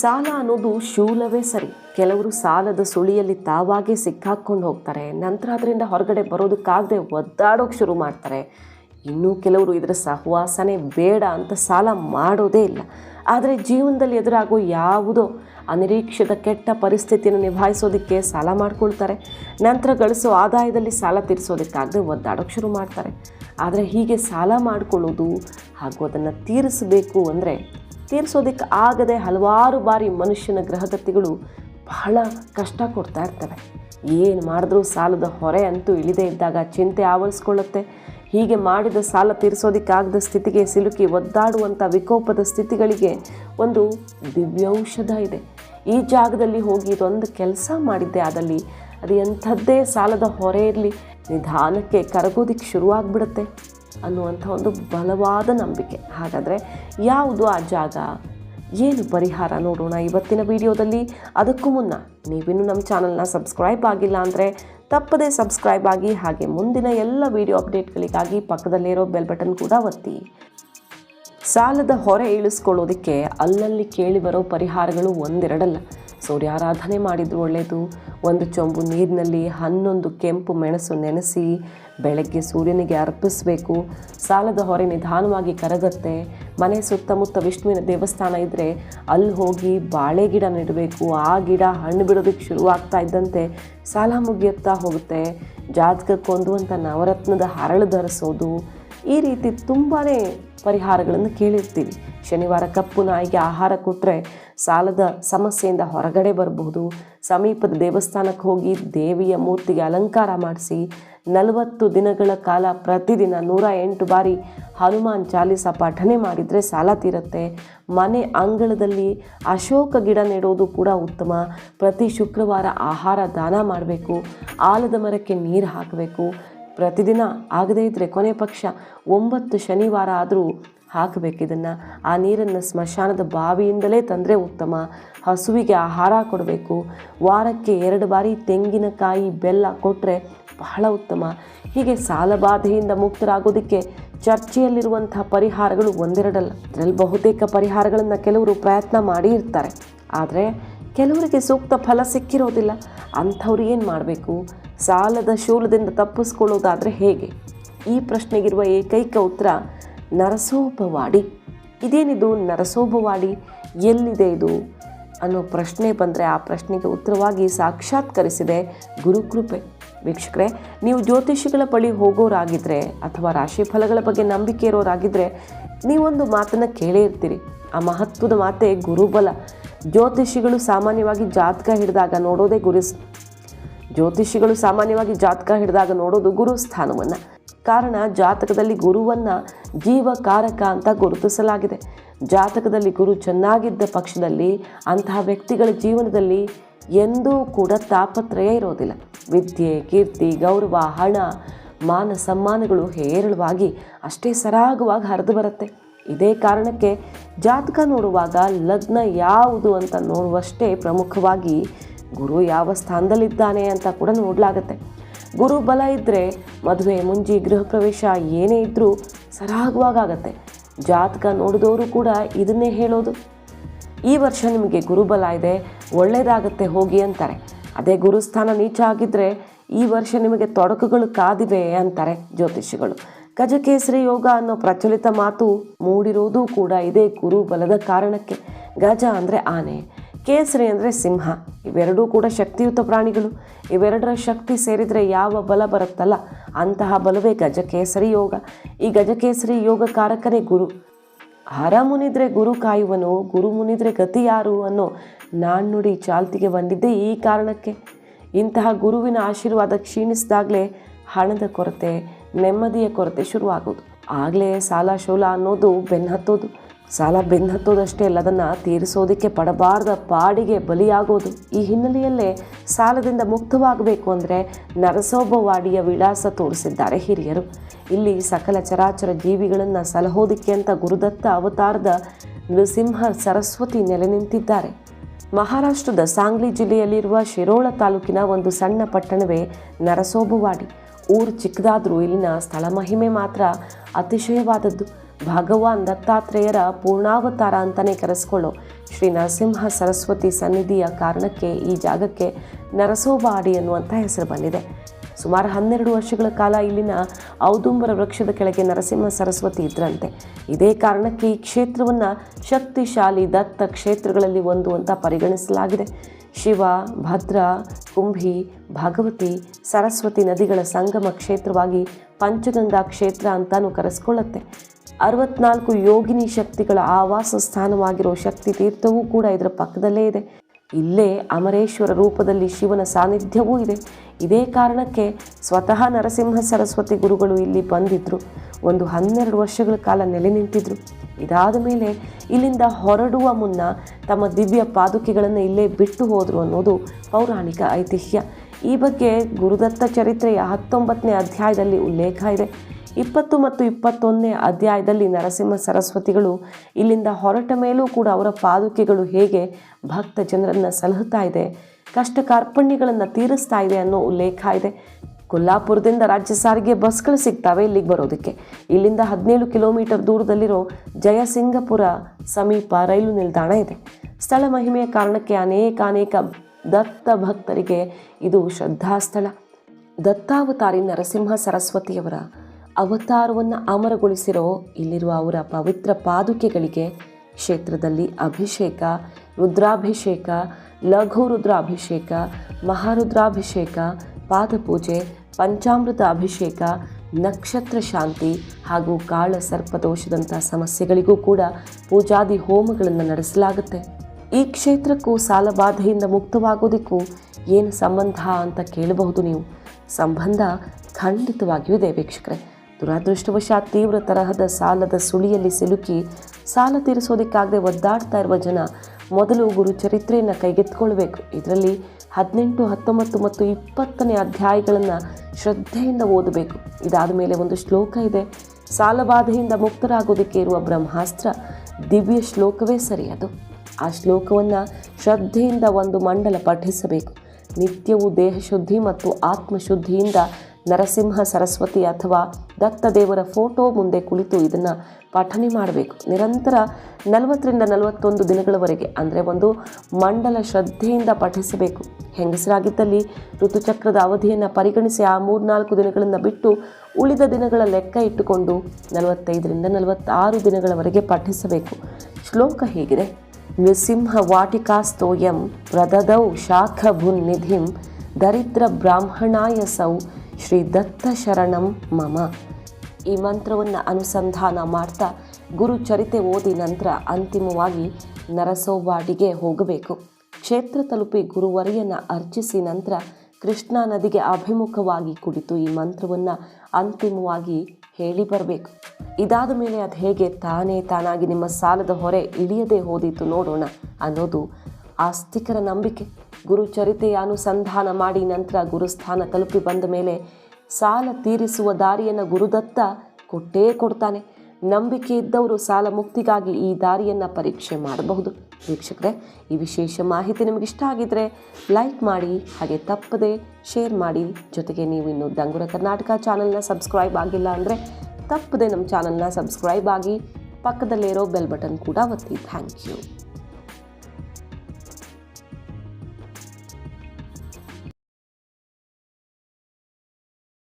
ಸಾಲ ಅನ್ನೋದು ಶೂಲವೇ ಸರಿ. ಕೆಲವರು ಸಾಲದ ಸುಳಿಯಲ್ಲಿ ತಾವಾಗೇ ಸಿಕ್ಕಾಕ್ಕೊಂಡು ಹೋಗ್ತಾರೆ. ನಂತರ ಅದರಿಂದ ಹೊರಗಡೆ ಬರೋದಕ್ಕಾಗದೆ ಒದ್ದಾಡೋಕೆ ಶುರು ಮಾಡ್ತಾರೆ. ಇನ್ನೂ ಕೆಲವರು ಇದರ ಸಹವಾಸನೆ ಬೇಡ ಅಂತ ಸಾಲ ಮಾಡೋದೇ ಇಲ್ಲ. ಆದರೆ ಜೀವನದಲ್ಲಿ ಎದುರಾಗೋ ಯಾವುದೋ ಅನಿರೀಕ್ಷಿತ ಕೆಟ್ಟ ಪರಿಸ್ಥಿತಿಯನ್ನು ನಿಭಾಯಿಸೋದಕ್ಕೆ ಸಾಲ ಮಾಡ್ಕೊಳ್ತಾರೆ. ನಂತರ ಗಳಿಸೋ ಆದಾಯದಲ್ಲಿ ಸಾಲ ತೀರಿಸೋದಕ್ಕಾಗದೆ ಒದ್ದಾಡೋಕೆ ಶುರು ಮಾಡ್ತಾರೆ. ಆದರೆ ಹೀಗೆ ಸಾಲ ಮಾಡಿಕೊಳ್ಳೋದು ಹಾಗೂ ಅದನ್ನು ತೀರಿಸಬೇಕು ಅಂದರೆ ತೀರಿಸೋದಕ್ಕೆ ಆಗದೆ ಹಲವಾರು ಬಾರಿ ಮನುಷ್ಯನ ಗ್ರಹಗತಿಗಳು ಬಹಳ ಕಷ್ಟ ಕೊಡ್ತಾ ಇರ್ತವೆ. ಏನು ಮಾಡಿದ್ರೂ ಸಾಲದ ಹೊರೆ ಅಂತೂ ಇಳಿದೇ ಇದ್ದಾಗ ಚಿಂತೆ ಆವರಿಸ್ಕೊಳ್ಳುತ್ತೆ. ಹೀಗೆ ಮಾಡಿದ ಸಾಲ ತೀರಿಸೋದಕ್ಕಾಗದ ಸ್ಥಿತಿಗೆ ಸಿಲುಕಿ ಒದ್ದಾಡುವಂಥ ವಿಕೋಪದ ಸ್ಥಿತಿಗಳಿಗೆ ಒಂದು ದಿವ್ಯೌಷಧ ಇದೆ. ಈ ಜಾಗದಲ್ಲಿ ಹೋಗಿ ಇದೊಂದು ಕೆಲಸ ಮಾಡಿದ್ದೆ. ಅದಲ್ಲಿ ಅದು ಎಂಥದ್ದೇ ಸಾಲದ ಹೊರೆ ಇರಲಿ, ನಿಧಾನಕ್ಕೆ ಕರಗೋದಿಕ್ಕೆ ಶುರುವಾಗ್ಬಿಡುತ್ತೆ. ಅನ್ನುವಂಥ ಒಂದು ಬಲವಾದ ನಂಬಿಕೆ. ಹಾಗಾದರೆ ಯಾವುದು ಆ ಜಾಗ? ಏನು ಪರಿಹಾರ ನೋಡೋಣ ಇವತ್ತಿನ ವಿಡಿಯೋದಲ್ಲಿ? ಅದಕ್ಕೂ ಮುನ್ನ ನೀವಿನ್ನೂ ನಮ್ಮ ಚಾನಲ್ನ ಸಬ್ಸ್ಕ್ರೈಬ್ ಆಗಿಲ್ಲ ಅಂದರೆ ತಪ್ಪದೇ ಸಬ್ಸ್ಕ್ರೈಬ್ ಆಗಿ ಹಾಗೆ ಮುಂದಿನ ಎಲ್ಲ ವಿಡಿಯೋ ಅಪ್ಡೇಟ್ಗಳಿಗಾಗಿ ಪಕ್ಕದಲ್ಲಿರೋ ಬೆಲ್ ಬಟನ್ ಕೂಡ ಒತ್ತಿ. ಸಾಲದ ಹೊರೆ ಇಳಿಸ್ಕೊಳ್ಳೋದಕ್ಕೆ ಅಲ್ಲಲ್ಲಿ ಕೇಳಿ ಬರೋ ಪರಿಹಾರಗಳು ಒಂದೆರಡಲ್ಲ. ಸೂರ್ಯಾರಾಧನೆ ಮಾಡಿದ್ರು ಒಳ್ಳೆಯದು ಒಂದು ಚೊಂಬು ನೀರಿನಲ್ಲಿ, ಹನ್ನೊಂದು ಕೆಂಪು ಮೆಣಸು ನೆನೆಸಿ ಬೆಳಗ್ಗೆ ಸೂರ್ಯನಿಗೆ ಅರ್ಪಿಸಬೇಕು. ಸಾಲದ ಹೊರೆ ನಿಧಾನವಾಗಿ ಕರಗತ್ತೆ. ಮನೆ ಸುತ್ತಮುತ್ತ ವಿಷ್ಣುವಿನ ದೇವಸ್ಥಾನ ಇದ್ದರೆ ಅಲ್ಲಿ ಹೋಗಿ ಬಾಳೆ ಗಿಡ ನೆಡಬೇಕು. ಆ ಗಿಡ ಹಣ್ಣು ಬಿಡೋದಕ್ಕೆ ಶುರುವಾಗ್ತಾ ಇದ್ದಂತೆ ಸಾಲ ಮುಗಿಯುತ್ತಾ ಹೋಗುತ್ತೆ. ಜಾತಕಕ್ಕೊಂದು ಅಂತ ನವರತ್ನದ ಹರಳು ಧರಿಸೋದು. ಈ ರೀತಿ ತುಂಬಾ ಪರಿಹಾರಗಳನ್ನು ಕೇಳಿರ್ತೀವಿ. ಶನಿವಾರ ಕಪ್ಪು ನಾಯಿಗೆ ಆಹಾರ ಕೊಟ್ಟರೆ ಸಾಲದ ಸಮಸ್ಯೆಯಿಂದ ಹೊರಗಡೆ ಬರಬಹುದು. ಸಮೀಪದ ದೇವಸ್ಥಾನಕ್ಕೆ ಹೋಗಿ ದೇವಿಯ ಮೂರ್ತಿಗೆ ಅಲಂಕಾರ ಮಾಡಿಸಿ ನಲವತ್ತು ದಿನಗಳ ಕಾಲ ಪ್ರತಿದಿನ ನೂರ ಎಂಟು ಬಾರಿ ಹನುಮಾನ್ ಚಾಲೀಸ ಪಠನೆ ಮಾಡಿದರೆ ಸಾಲ ತೀರುತ್ತೆ. ಮನೆ ಅಂಗಳದಲ್ಲಿ ಅಶೋಕ ಗಿಡ ನೆಡೋದು ಕೂಡ ಉತ್ತಮ. ಪ್ರತಿ ಶುಕ್ರವಾರ ಆಹಾರ ದಾನ ಮಾಡಬೇಕು. ಆಲದ ಮರಕ್ಕೆ ನೀರು ಹಾಕಬೇಕು. ಪ್ರತಿದಿನ ಆಗದೇ ಇದ್ದರೆ ಕೊನೆ ಪಕ್ಷ ಒಂಬತ್ತು ಶನಿವಾರ ಆದರೂ ಹಾಕಬೇಕು ಇದನ್ನು. ಆ ನೀರನ್ನು ಸ್ಮಶಾನದ ಬಾವಿಯಿಂದಲೇ ತಂದರೆ ಉತ್ತಮ. ಹಸುವಿಗೆ ಆಹಾರ ಕೊಡಬೇಕು. ವಾರಕ್ಕೆ ಎರಡು ಬಾರಿ ತೆಂಗಿನಕಾಯಿ ಬೆಲ್ಲ ಕೊಟ್ಟರೆ ಬಹಳ ಉತ್ತಮ. ಹೀಗೆ ಸಾಲಬಾಧೆಯಿಂದ ಮುಕ್ತರಾಗೋದಕ್ಕೆ ಚರ್ಚೆಯಲ್ಲಿರುವಂಥ ಪರಿಹಾರಗಳು ಒಂದೆರಡಲ್ಲ. ಅದರಲ್ಲಿ ಬಹುತೇಕ ಪರಿಹಾರಗಳನ್ನು ಕೆಲವರು ಪ್ರಯತ್ನ ಮಾಡಿ ಇರ್ತಾರೆ. ಆದರೆ ಕೆಲವರಿಗೆ ಸೂಕ್ತ ಫಲ ಸಿಕ್ಕಿರೋದಿಲ್ಲ. ಅಂಥವ್ರು ಏನು ಮಾಡಬೇಕು? ಸಾಲದ ಶೂಲದಿಂದ ತಪ್ಪಿಸ್ಕೊಳ್ಳೋದಾದರೆ ಹೇಗೆ? ಈ ಪ್ರಶ್ನೆಗಿರುವ ಏಕೈಕ ಉತ್ತರ, ನರಸೋಪವಾಡಿ. ಇದೇನಿದು ನರಸೋಪವಾಡಿ? ಎಲ್ಲಿದೆ ಇದು? ಅನ್ನೋ ಪ್ರಶ್ನೆ ಬಂದರೆ ಆ ಪ್ರಶ್ನೆಗೆ ಉತ್ತರವಾಗಿ ಸಾಕ್ಷಾತ್ಕರಿಸಿದೆ ಗುರುಕೃಪೆ. ವೀಕ್ಷಕರೇ, ನೀವು ಜ್ಯೋತಿಷಿಗಳ ಬಳಿ ಹೋಗೋರಾಗಿದ್ದರೆ ಅಥವಾ ರಾಶಿ ಫಲಗಳ ಬಗ್ಗೆ ನಂಬಿಕೆ ಇರೋರಾಗಿದ್ದರೆ ನೀವೊಂದು ಮಾತನ್ನು ಕೇಳೇ ಇರ್ತೀರಿ. ಆ ಮಹತ್ವದ ಮಾತೆ ಗುರುಬಲ. ಜ್ಯೋತಿಷಿಗಳು ಸಾಮಾನ್ಯವಾಗಿ ಜಾತಕ ಹಿಡಿದಾಗ ನೋಡೋದೇ ಗುರು ಜ್ಯೋತಿಷಿಗಳು ಸಾಮಾನ್ಯವಾಗಿ ಜಾತಕ ಹಿಡಿದಾಗ ನೋಡೋದು ಗುರು ಸ್ಥಾನವನ್ನು. ಕಾರಣ ಜಾತಕದಲ್ಲಿ ಗುರುವನ್ನು ಜೀವಕಾರಕ ಅಂತ ಗುರುತಿಸಲಾಗಿದೆ. ಜಾತಕದಲ್ಲಿ ಗುರು ಚೆನ್ನಾಗಿದ್ದ ಪಕ್ಷದಲ್ಲಿ ಅಂತಹ ವ್ಯಕ್ತಿಗಳ ಜೀವನದಲ್ಲಿ ಎಂದೂ ಕೂಡ ತಾಪತ್ರಯ ಇರೋದಿಲ್ಲ. ವಿದ್ಯೆ, ಕೀರ್ತಿ, ಗೌರವ, ಹಣ, ಮಾನ ಸಮ್ಮಾನಗಳು ಹೇರಳವಾಗಿ ಅಷ್ಟೇ ಸರಾಗವಾಗಿ ಹರಿದು ಬರುತ್ತೆ. ಇದೇ ಕಾರಣಕ್ಕೆ ಜಾತಕ ನೋಡುವಾಗ ಲಗ್ನ ಯಾವುದು ಅಂತ ನೋಡುವಷ್ಟೇ ಪ್ರಮುಖವಾಗಿ ಗುರು ಯಾವ ಸ್ಥಾನದಲ್ಲಿದ್ದಾನೆ ಅಂತ ಕೂಡ ನೋಡಲಾಗತ್ತೆ. ಗುರು ಬಲ ಇದ್ದರೆ ಮದುವೆ ಮುಂಜಿ ಗೃಹ ಪ್ರವೇಶ ಏನೇ ಇದ್ದರೂ ಸರಾಗವಾಗತ್ತೆ ಜಾತಕ ನೋಡಿದವರು ಕೂಡ ಇದನ್ನೇ ಹೇಳೋದು. ಈ ವರ್ಷ ನಿಮಗೆ ಗುರುಬಲ ಇದೆ ಒಳ್ಳೆಯದಾಗತ್ತೆ ಹೋಗಿ ಅಂತಾರೆ. ಅದೇ ಗುರುಸ್ಥಾನ ನೀಚ ಆಗಿದ್ದರೆ ಈ ವರ್ಷ ನಿಮಗೆ ತೊಡಕುಗಳು ಕಾದಿವೆ ಅಂತಾರೆ ಜ್ಯೋತಿಷಿಗಳು. ಗಜಕೇಸರಿ ಯೋಗ ಅನ್ನೋ ಪ್ರಚಲಿತ ಮಾತು ಮೂಡಿರೋದು ಕೂಡ ಇದೇ ಗುರು ಬಲದ ಕಾರಣಕ್ಕೆ. ಗಜ ಅಂದರೆ ಆನೆ, ಕೇಸರಿ ಅಂದರೆ ಸಿಂಹ. ಇವೆರಡೂ ಕೂಡ ಶಕ್ತಿಯುತ ಪ್ರಾಣಿಗಳು. ಇವೆರಡರ ಶಕ್ತಿ ಸೇರಿದರೆ ಯಾವ ಬಲ ಬರುತ್ತಲ್ಲ? ಅಂತಹ ಬಲವೇ ಗಜಕೇಸರಿ ಯೋಗ. ಈ ಗಜಕೇಸರಿ ಯೋಗ ಕಾರಕನೇ ಗುರು. ಹರ ಮುನಿದ್ರೆ ಗುರು ಕಾಯುವನು ಗುರು ಮುನಿದ್ರೆ ಗತಿ ಯಾರು ಅನ್ನೋ ನಾಣ್ಣುಡಿ ಚಾಲ್ತಿಗೆ ಬಂದಿದ್ದೇ ಈ ಕಾರಣಕ್ಕೆ. ಇಂತಹ ಗುರುವಿನ ಆಶೀರ್ವಾದ ಕ್ಷೀಣಿಸಿದಾಗಲೇ ಹಣದ ಕೊರತೆ ನೆಮ್ಮದಿಯ ಕೊರತೆ ಶುರುವಾಗೋದು. ಆಗಲೇ ಸಾಲ ಶೂಲ ಅನ್ನೋದು ಬೆನ್ನು ಹತ್ತೋದು ಸಾಲ ಬೆನ್ನು ಹತ್ತೋದಷ್ಟೇ ಅಲ್ಲ, ಅದನ್ನು ತೀರಿಸೋದಕ್ಕೆ ಪಡಬಾರದ ಪಾಡಿಗೆ ಬಲಿಯಾಗೋದು. ಈ ಹಿನ್ನೆಲೆಯಲ್ಲೇ ಸಾಲದಿಂದ ಮುಕ್ತವಾಗಬೇಕು ಅಂದರೆ ನರಸೋಬವಾಡಿಯ ವಿಳಾಸ ತೋರಿಸಿದ್ದಾರೆ ಹಿರಿಯರು. ಇಲ್ಲಿ ಸಕಲ ಚರಾಚರ ಜೀವಿಗಳನ್ನು ಸಲಹೋದಿಕ್ಕೆ ಅಂತ ಗುರುದತ್ತ ಅವತಾರದ ನೃಸಿಂಹ ಸರಸ್ವತಿ ನೆಲೆ ನಿಂತಿದ್ದಾರೆ. ಮಹಾರಾಷ್ಟ್ರದ ಸಾಂಗ್ಲಿ ಜಿಲ್ಲೆಯಲ್ಲಿರುವ ಶಿರೋಳ ತಾಲೂಕಿನ ಒಂದು ಸಣ್ಣ ಪಟ್ಟಣವೇ ನರಸೋಬವಾಡಿ ಊರು ಚಿಕ್ಕದಾದರೂ ಇಲ್ಲಿನ ಸ್ಥಳ ಮಹಿಮೆ ಮಾತ್ರ ಅತಿಶಯವಾದದ್ದು. ಭಗವಾನ್ ದತ್ತಾತ್ರೇಯರ ಪೂರ್ಣಾವತಾರ ಅಂತಲೇ ಕರೆಸ್ಕೊಳ್ಳೋ ಶ್ರೀ ನರಸಿಂಹ ಸರಸ್ವತಿ ಸನ್ನಿಧಿಯ ಕಾರಣಕ್ಕೆ ಈ ಜಾಗಕ್ಕೆ ನರಸೋಬಾಡಿ ಅನ್ನುವಂಥ ಹೆಸರು ಬಂದಿದೆ. ಸುಮಾರು ಹನ್ನೆರಡು ವರ್ಷಗಳ ಕಾಲ ಇಲ್ಲಿನ ಔದುಂಬರ ವೃಕ್ಷದ ಕೆಳಗೆ ನರಸಿಂಹ ಸರಸ್ವತಿ ಇದ್ರಂತೆ. ಇದೇ ಕಾರಣಕ್ಕೆ ಈ ಕ್ಷೇತ್ರವನ್ನು ಶಕ್ತಿಶಾಲಿ ದತ್ತ ಕ್ಷೇತ್ರಗಳಲ್ಲಿ ಒಂದು ಅಂತ ಪರಿಗಣಿಸಲಾಗಿದೆ. ಶಿವ, ಭದ್ರ, ಕುಂಭಿ, ಭಗವತಿ, ಸರಸ್ವತಿ ನದಿಗಳ ಸಂಗಮ ಕ್ಷೇತ್ರವಾಗಿ ಪಂಚಗಂಗಾ ಕ್ಷೇತ್ರ ಅಂತಾನೂ ಕರೆಸ್ಕೊಳ್ಳುತ್ತೆ. ಅರವತ್ನಾಲ್ಕು ಯೋಗಿನಿ ಶಕ್ತಿಗಳ ಆವಾಸ ಸ್ಥಾನವಾಗಿರೋ ಶಕ್ತಿ ತೀರ್ಥವೂ ಕೂಡ ಇದರ ಪಕ್ಕದಲ್ಲೇ ಇದೆ. ಇಲ್ಲೇ ಅಮರೇಶ್ವರ ರೂಪದಲ್ಲಿ ಶಿವನ ಸಾನ್ನಿಧ್ಯವೂ ಇದೆ. ಇದೇ ಕಾರಣಕ್ಕೆ ಸ್ವತಃ ನರಸಿಂಹ ಸರಸ್ವತಿ ಗುರುಗಳು ಇಲ್ಲಿ ಬಂದಿದ್ದರು ಒಂದು ಹನ್ನೆರಡು ವರ್ಷಗಳ ಕಾಲ ನೆಲೆ ನಿಂತಿದ್ರು. ಇದಾದ ಮೇಲೆ ಇಲ್ಲಿಂದ ಹೊರಡುವ ಮುನ್ನ ತಮ್ಮ ದಿವ್ಯ ಪಾದುಕೆಗಳನ್ನು ಇಲ್ಲೇ ಬಿಟ್ಟು ಹೋದರು ಅನ್ನೋದು ಪೌರಾಣಿಕ ಐತಿಹ್ಯ. ಈ ಬಗ್ಗೆ ಗುರುದತ್ತ ಚರಿತ್ರೆಯ ಹತ್ತೊಂಬತ್ತನೇ ಅಧ್ಯಾಯದಲ್ಲಿ ಉಲ್ಲೇಖ ಇದೆ. ಇಪ್ಪತ್ತು ಮತ್ತು ಇಪ್ಪತ್ತೊಂದನೇ ಅಧ್ಯಾಯದಲ್ಲಿ ನರಸಿಂಹ ಸರಸ್ವತಿಗಳು ಇಲ್ಲಿಂದ ಹೊರಟ ಮೇಲೂ ಕೂಡ ಅವರ ಪಾದುಕೆಗಳು ಹೇಗೆ ಭಕ್ತ ಜನರನ್ನು ಸಲಹುತ್ತಾ ಇದೆ ಕಷ್ಟ ಕಾರ್ಪಣ್ಯಗಳನ್ನು ತೀರಿಸ್ತಾ ಇದೆ ಅನ್ನೋ ಉಲ್ಲೇಖ ಇದೆ. ಕೊಲ್ಲಾಪುರದಿಂದ ರಾಜ್ಯ ಸಾರಿಗೆ ಬಸ್ಗಳು ಸಿಗ್ತವೆ ಇಲ್ಲಿಗೆ ಬರೋದಕ್ಕೆ. ಇಲ್ಲಿಂದ ಹದಿನೇಳು ಕಿಲೋಮೀಟರ್ ದೂರದಲ್ಲಿರೋ ಜಯಸಿಂಗಪುರ ಸಮೀಪ ರೈಲು ನಿಲ್ದಾಣ ಇದೆ. ಸ್ಥಳ ಮಹಿಮೆಯ ಕಾರಣಕ್ಕೆ ಅನೇಕ ಅನೇಕ ದತ್ತ ಭಕ್ತರಿಗೆ ಇದು ಶ್ರದ್ಧಾಸ್ಥಳ. ದತ್ತಾವತಾರಿ ನರಸಿಂಹ ಸರಸ್ವತಿಯವರ ಅವತಾರವನ್ನು ಅಮರಗೊಳಿಸಿರೋ ಇಲ್ಲಿರುವ ಅವರ ಪವಿತ್ರ ಪಾದುಕೆಗಳಿಗೆ ಕ್ಷೇತ್ರದಲ್ಲಿ ಅಭಿಷೇಕ, ರುದ್ರಾಭಿಷೇಕ, ಲಘು ರುದ್ರಾಭಿಷೇಕ, ಮಹಾರುದ್ರಾಭಿಷೇಕ, ಪಾದಪೂಜೆ, ಪಂಚಾಮೃತ ಅಭಿಷೇಕ, ನಕ್ಷತ್ರ ಶಾಂತಿ ಹಾಗೂ ಕಾಳ ಸರ್ಪದೋಷದಂಥ ಸಮಸ್ಯೆಗಳಿಗೂ ಕೂಡ ಪೂಜಾದಿ ಹೋಮಗಳನ್ನು ನಡೆಸಲಾಗುತ್ತೆ. ಈ ಕ್ಷೇತ್ರಕ್ಕೂ ಸಾಲಬಾಧೆಯಿಂದ ಮುಕ್ತವಾಗೋದಕ್ಕೂ ಏನು ಸಂಬಂಧ ಅಂತ ಕೇಳಬಹುದು ನೀವು. ಸಂಬಂಧ ಖಂಡಿತವಾಗಿಯೂ ಇದೆ ವೀಕ್ಷಕರೇ. ದುರಾದೃಷ್ಟವಶಾತ್ ತೀವ್ರ ತರಹದ ಸಾಲದ ಸುಳಿಯಲ್ಲಿ ಸಿಲುಕಿ ಸಾಲ ತೀರಿಸೋದಕ್ಕಾಗದೆ ಒದ್ದಾಡ್ತಾ ಇರುವ ಜನ ಮೊದಲು ಗುರು ಚರಿತ್ರೆಯನ್ನು ಕೈಗೆತ್ತಿಕೊಳ್ಬೇಕು ಇದರಲ್ಲಿ ಹದಿನೆಂಟು, ಹತ್ತೊಂಬತ್ತು ಮತ್ತು ಇಪ್ಪತ್ತನೇ ಅಧ್ಯಾಯಗಳನ್ನು ಶ್ರದ್ಧೆಯಿಂದ ಓದಬೇಕು. ಇದಾದ ಮೇಲೆ ಒಂದು ಶ್ಲೋಕ ಇದೆ. ಸಾಲಬಾಧೆಯಿಂದ ಮುಕ್ತರಾಗೋದಕ್ಕೆ ಇರುವ ಬ್ರಹ್ಮಾಸ್ತ್ರ ದಿವ್ಯ ಶ್ಲೋಕವೇ ಸರಿ ಅದು. ಆ ಶ್ಲೋಕವನ್ನು ಶ್ರದ್ಧೆಯಿಂದ ಒಂದು ಮಂಡಲ ಪಠಿಸಬೇಕು. ನಿತ್ಯವೂ ದೇಹಶುದ್ಧಿ ಮತ್ತು ಆತ್ಮಶುದ್ಧಿಯಿಂದ ನರಸಿಂಹ, ಸರಸ್ವತಿ ಅಥವಾ ದತ್ತದೇವರ ಫೋಟೋ ಮುಂದೆ ಕುಳಿತು ಇದನ್ನು ಪಠನೆ ಮಾಡಬೇಕು. ನಿರಂತರ ನಲವತ್ತರಿಂದ ನಲವತ್ತೊಂದು ದಿನಗಳವರೆಗೆ, ಅಂದರೆ ಒಂದು ಮಂಡಲ ಶ್ರದ್ಧೆಯಿಂದ ಪಠಿಸಬೇಕು. ಹೆಂಗಸರಾಗಿದ್ದಲ್ಲಿ ಋತುಚಕ್ರದ ಅವಧಿಯನ್ನು ಪರಿಗಣಿಸಿ ಆ ಮೂರ್ನಾಲ್ಕು ದಿನಗಳನ್ನು ಬಿಟ್ಟು ಉಳಿದ ದಿನಗಳ ಲೆಕ್ಕ ಇಟ್ಟುಕೊಂಡು ನಲವತ್ತೈದರಿಂದ ನಲವತ್ತಾರು ದಿನಗಳವರೆಗೆ ಪಠಿಸಬೇಕು. ಶ್ಲೋಕ ಹೇಗಿದೆ. ನೃಸಿಂಹ ವಾಟಿಕಾಸ್ತೋಯಂ ಪ್ರದದೌ ಶಾಖಭುನ್ನಿಧಿಂ ದರಿದ್ರ ಬ್ರಾಹ್ಮಣಾಯ ಸೌ ಶ್ರೀ ದತ್ತ ಶರಣಂ ಮಮ. ಈ ಮಂತ್ರವನ್ನು ಅನುಸಂಧಾನ ಮಾಡ್ತಾ ಗುರು ಚರಿತೆ ಓದಿ ನಂತರ ಅಂತಿಮವಾಗಿ ನರಸೋವಾಡಿಗೆ ಹೋಗಬೇಕು. ಕ್ಷೇತ್ರ ತಲುಪಿ ಗುರುವರಿಯನ್ನು ಅರ್ಚಿಸಿ ನಂತರ ಕೃಷ್ಣಾ ನದಿಗೆ ಅಭಿಮುಖವಾಗಿ ಕುಳಿತು ಈ ಮಂತ್ರವನ್ನು ಅಂತಿಮವಾಗಿ ಹೇಳಿ ಬರಬೇಕು. ಇದಾದ ಮೇಲೆ ಅದು ಹೇಗೆ ತಾನೇ ತಾನಾಗಿ ನಿಮ್ಮ ಸಾಲದ ಹೊರೆ ಇಳಿಯದೆ ಹೋದಿತ್ತು ನೋಡೋಣ ಅನ್ನೋದು ಆಸ್ತಿಕರ ನಂಬಿಕೆ ಗುರುಚರಿತೆಯ ಅನುಸಂಧಾನ ಮಾಡಿ ನಂತರ ಗುರುಸ್ಥಾನ ತಲುಪಿ ಬಂದ ಮೇಲೆ ಸಾಲ ತೀರಿಸುವ ದಾರಿಯನ್ನು ಗುರುದತ್ತ ಕೊಟ್ಟೇ ಕೊಡ್ತಾನೆ. ನಂಬಿಕೆ ಇದ್ದವರು ಸಾಲ ಮುಕ್ತಿಗಾಗಿ ಈ ದಾರಿಯನ್ನು ಪರೀಕ್ಷೆ ಮಾಡಬಹುದು. ವೀಕ್ಷಕರೇ, ಈ ವಿಶೇಷ ಮಾಹಿತಿ ನಿಮಗೆ ಇಷ್ಟ ಆಗಿದ್ದರೆ ಲೈಕ್ ಮಾಡಿ, ಹಾಗೆ ತಪ್ಪದೆ ಶೇರ್ ಮಾಡಿ. ಜೊತೆಗೆ ನೀವು ಇನ್ನು ದಂಗುರ ಕರ್ನಾಟಕ ಚಾನಲ್ನ ಸಬ್ಸ್ಕ್ರೈಬ್ ಆಗಿಲ್ಲ ಅಂದರೆ ತಪ್ಪದೆ ನಮ್ಮ ಚಾನಲ್ನ ಸಬ್ಸ್ಕ್ರೈಬ್ ಆಗಿ ಪಕ್ಕದಲ್ಲಿರೋ ಬೆಲ್ ಬಟನ್ ಕೂಡ ಒತ್ತಿ. Thank you.